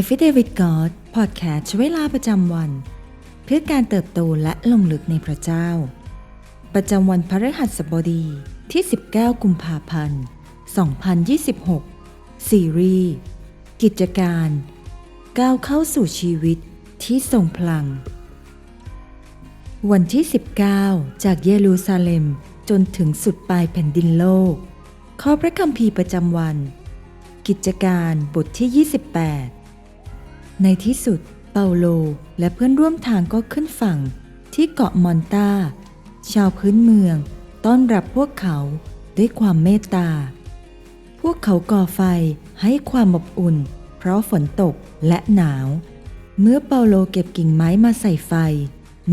a f f i d a v i t God Podcast ใช้เวลาประจำวัน เพื่อการเติบโตและลงลึกในพระเจ้า ประจำวันพฤหัสบดีที่ 19 กุมภาพันธ์ 2026 ซีรีส์กิจการ ก้าวเข้าสู่ชีวิตที่ทรงพลัง วันที่ 19 จากเยรูซาเล็มจนถึงสุดปลายแผ่นดินโลก ข้อพระคัมภีร์ประจำวัน กิจการบทที่ 28 ในที่สุดเปาโลและเพื่อนร่วมทางก็ขึ้นฝั่งที่เกาะมอนตาชาวพื้นเมืองต้อนรับพวกเขาด้วยความเมตตา พวกเขาก่อไฟให้ความอบอุ่น เพราะฝนตกและหนาว เมื่อเปาโลเก็บกิ่งไม้มาใส่ไฟ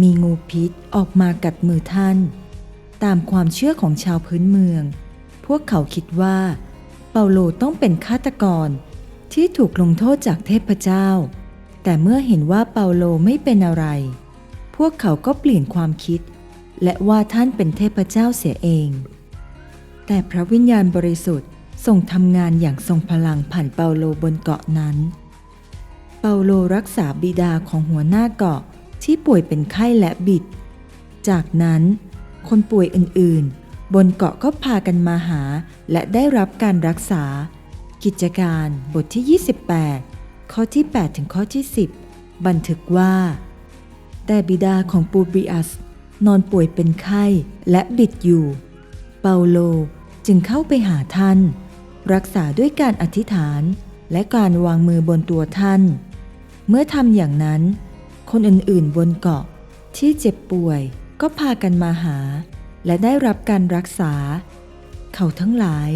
มีงูพิษออกมากัดมือท่าน ตามความเชื่อของชาวพื้นเมือง พวกเขาคิดว่า เปาโลต้องเป็นฆาตกร ที่ถูกลงโทษจากเทพเจ้า แต่เมื่อเห็นว่าเปาโลไม่เป็นอะไร พวกเขาก็เปลี่ยนความคิด และว่าท่านเป็นเทพเจ้าเสียเอง แต่พระวิญญาณบริสุทธิ์ทรงทำงานอย่างทรงพลังผ่านเปาโลบนเกาะนั้น เปาโลรักษาบิดาของหัวหน้าเกาะที่ป่วยเป็นไข้และบิด จากนั้น คนป่วยอื่นๆ บนเกาะก็พากันมาหาและได้รับการรักษา กิจการบทที่ 28 ข้อที่ 8 ถึงข้อที่ 10 บันทึกว่า แต่บิดาของปูบริอัส นอนป่วยเป็นไข้และบิดอยู่ เปาโลจึงเข้าไปหาท่าน รักษาด้วยการอธิษฐานและการวางมือบนตัวท่าน เมื่อทำอย่างนั้น คนอื่นๆบนเกาะที่เจ็บป่วยก็พากันมาหา และได้รับการรักษา เขาทั้งหลาย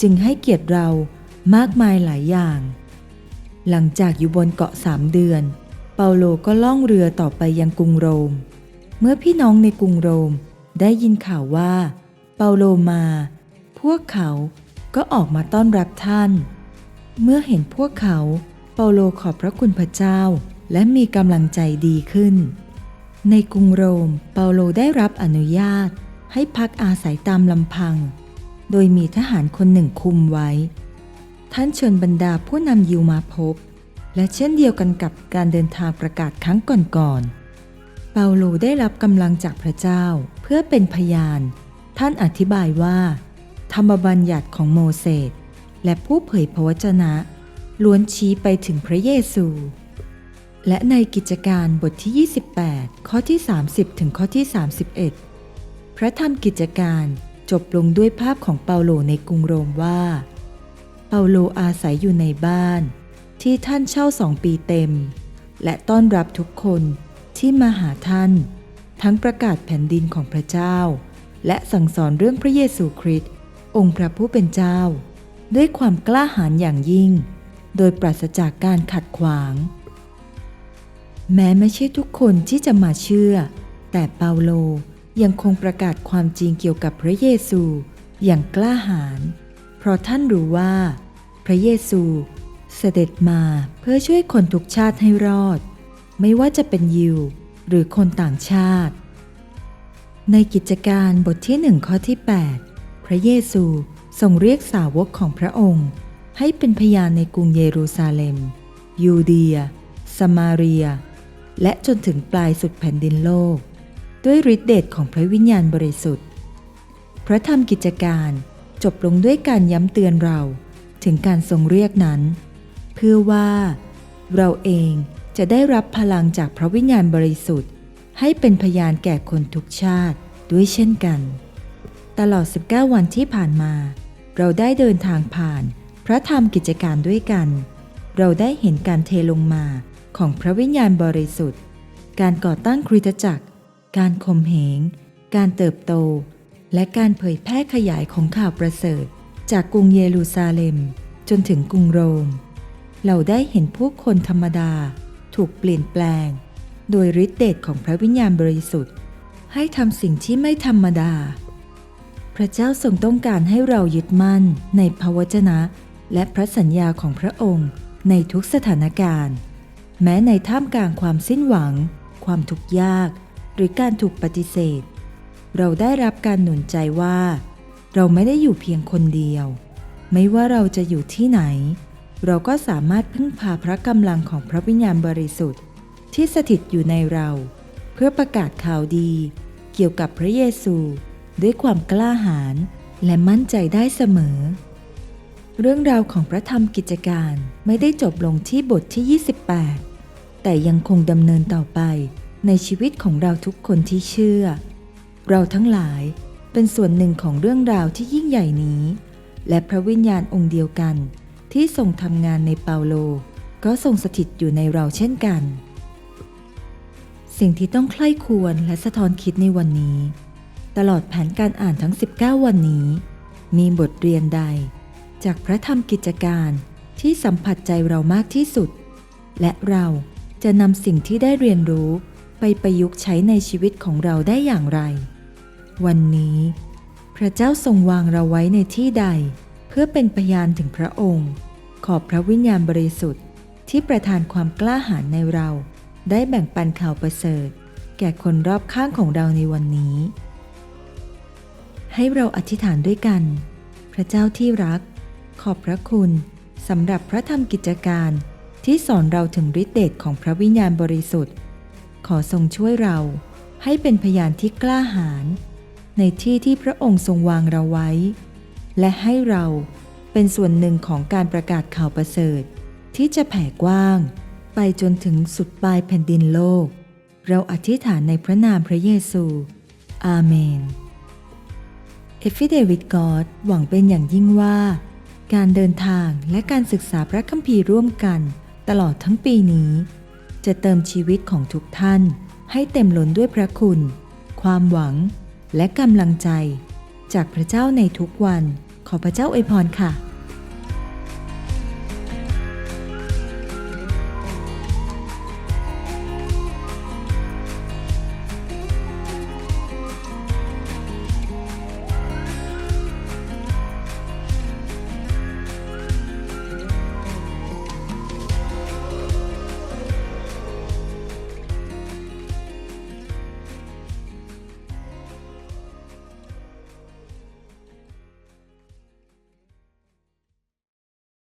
จึงให้เกียรติเรา มากมายหลายอย่าง หลังจากอยู่บนเกาะสามเดือน เปาโลก็ล่องเรือต่อไปยังกรุงโรม เมื่อพี่น้องในกรุงโรมได้ยินข่าวว่า เปาโลมา พวกเขาก็ออกมาต้อนรับท่าน เมื่อเห็นพวกเขาเปาโลขอบพระคุณพระเจ้า และมีกำลังใจดีขึ้น ในกรุงโรม เปาโลได้รับอนุญาตให้พักอาศัยตามลำพัง โดยมีทหารคนหนึ่งคุมไว้ ท่านเชิญบรรดาผู้นำยิวมาพบ และเช่นเดียวกันกับการเดินทางประกาศครั้งก่อนๆ เปาโลได้รับกำลังจากพระเจ้าเพื่อเป็นพยาน ท่านอธิบายว่า ธรรมบัญญัติของโมเสสและผู้เผยพระวจนะ ล้วนชี้ไปถึงพระเยซู และในกิจการบทที่ 28 ข้อที่ 30 ถึงข้อที่ 31 พระธรรมกิจการจบลงด้วยภาพของเปาโลในกรุงโรมว่า เปาโลอาศัยอยู่ในบ้าน ที่ท่านเช่าสองปีเต็ม และต้อนรับทุกคนที่มาหาท่าน ทั้งประกาศแผ่นดินของพระเจ้า และสั่งสอนเรื่องพระเยซูคริสต์องค์พระผู้เป็นเจ้า ด้วยความกล้าหาญอย่างยิ่ง โดยปราศจากการขัดขวาง แม้ไม่ใช่ทุกคนที่จะมาเชื่อ แต่เปาโลยังคงประกาศความจริงเกี่ยวกับพระเยซูอย่างกล้าหาญเพราะท่านรู้ว่า พระเยซู เสด็จมาเพื่อช่วยคนทุกชาติให้รอด ไม่ว่าจะเป็นยิวหรือคนต่างชาติ ในกิจการบทที่หนึ่งข้อที่ 8 พระเยซูทรงเรียกสาวกของพระองค์ ให้เป็นพยานในกรุงเยรูซาเล็ม ยูเดีย สมาเรีย และจนถึงปลายสุดแผ่นดินโลก ด้วยฤทธิเดชของพระวิญญาณบริสุทธิ์ พระธรรมกิจการจบลงด้วยการย้ำเตือนเรา ถึงการทรงเรียกนั้น เพื่อว่า เราเองจะได้รับพลังจากพระวิญญาณบริสุทธิ์ ให้เป็นพยานแก่คนทุกชาติด้วยเช่นกัน ตลอด 19 วันที่ผ่านมา เราได้เดินทางผ่านพระธรรมกิจการด้วยกัน เราได้เห็นการเทลงมาของพระวิญญาณบริสุทธิ์ การก่อตั้งคริสตจักร การข่มเหง การเติบโต และการเผยแพร่ขยายของข่าวประเสริฐ จากกรุงเยรูซาเล็ม จนถึงกรุงโรม เราได้เห็นผู้คนธรรมดาถูกเปลี่ยนแปลง โดยฤทธิเดชของพระวิญญาณบริสุทธิ์ ให้ทำสิ่งที่ไม่ธรรมดา พระเจ้าทรงต้องการให้เรายึดมั่นในพระวจนะ และพระสัญญาของพระองค์ในทุกสถานการณ์ แม้ในท่ามกลางความสิ้นหวัง ความทุกข์ยาก หรือการถูกปฏิเสธ เราได้รับการหนุนใจว่า เราไม่ได้อยู่เพียงคนเดียว ไม่ว่าเราจะอยู่ที่ไหน เราก็สามารถพึ่งพาพระกำลังของพระวิญญาณบริสุทธิ์ ที่สถิตอยู่ในเรา เพื่อประกาศข่าวดี เกี่ยวกับพระเยซู ด้วยความกล้าหาญและมั่นใจได้เสมอ เรื่องราวของพระธรรมกิจการไม่ได้จบลงที่บทที่ 28 แต่ยังคงดำเนินต่อไปในชีวิตของเราทุกคนที่เชื่อ เราทั้งหลาย เป็นส่วนหนึ่งของเรื่องราวที่ยิ่งใหญ่นี้ และพระวิญญาณองค์เดียวกัน ที่ทรงทำงานในเปาโล ก็ทรงสถิตอยู่ในเราเช่นกัน สิ่งที่ต้องใคร่ควรและสะท้อนคิดในวันนี้ ตลอดแผนการอ่านทั้ง 19 วันนี้ มีบทเรียนใด จากพระธรรมกิจการที่สัมผัสใจเรามากที่สุด และเราจะนำสิ่งที่ได้เรียนรู้ไปประยุกต์ใช้ในชีวิตของเราได้อย่างไร วันนี้ พระเจ้าทรงวางเราไว้ในที่ใด เพื่อเป็นพยานถึงพระองค์ ขอบพระวิญญาณบริสุทธิ์ที่ประทานความกล้าหาญในเรา ได้แบ่งปันข่าวประเสริฐ แก่คนรอบข้างของเราในวันนี้ ให้เราอธิษฐานด้วยกัน พระเจ้าที่รัก ขอบพระคุณสำหรับพระธรรมกิจการที่สอนเราถึงฤทธิเดชของพระวิญญาณบริสุทธิ์ ขอทรงช่วยเราให้เป็นพยานที่กล้าหาญ ในที่ที่พระองค์ทรงวางเราไว้ และให้เราเป็นส่วนหนึ่งของการประกาศข่าวประเสริฐ ที่จะแผ่กว้าง ไปจนถึงสุดปลายแผ่นดินโลก เราอธิษฐานในพระนามพระเยซู อาเมนเอฟฟิเดวิดกอดหวังเป็นอย่างยิ่งว่า การเดินทางและการศึกษาพระคัมภีร์ร่วมกัน ตลอดทั้งปีนี้ จะเติมชีวิตของทุกท่าน ให้เต็มล้นด้วยพระคุณ ความหวัง และกำลังใจ จากพระเจ้าในทุกวัน ขอพระเจ้าอวยพรค่ะ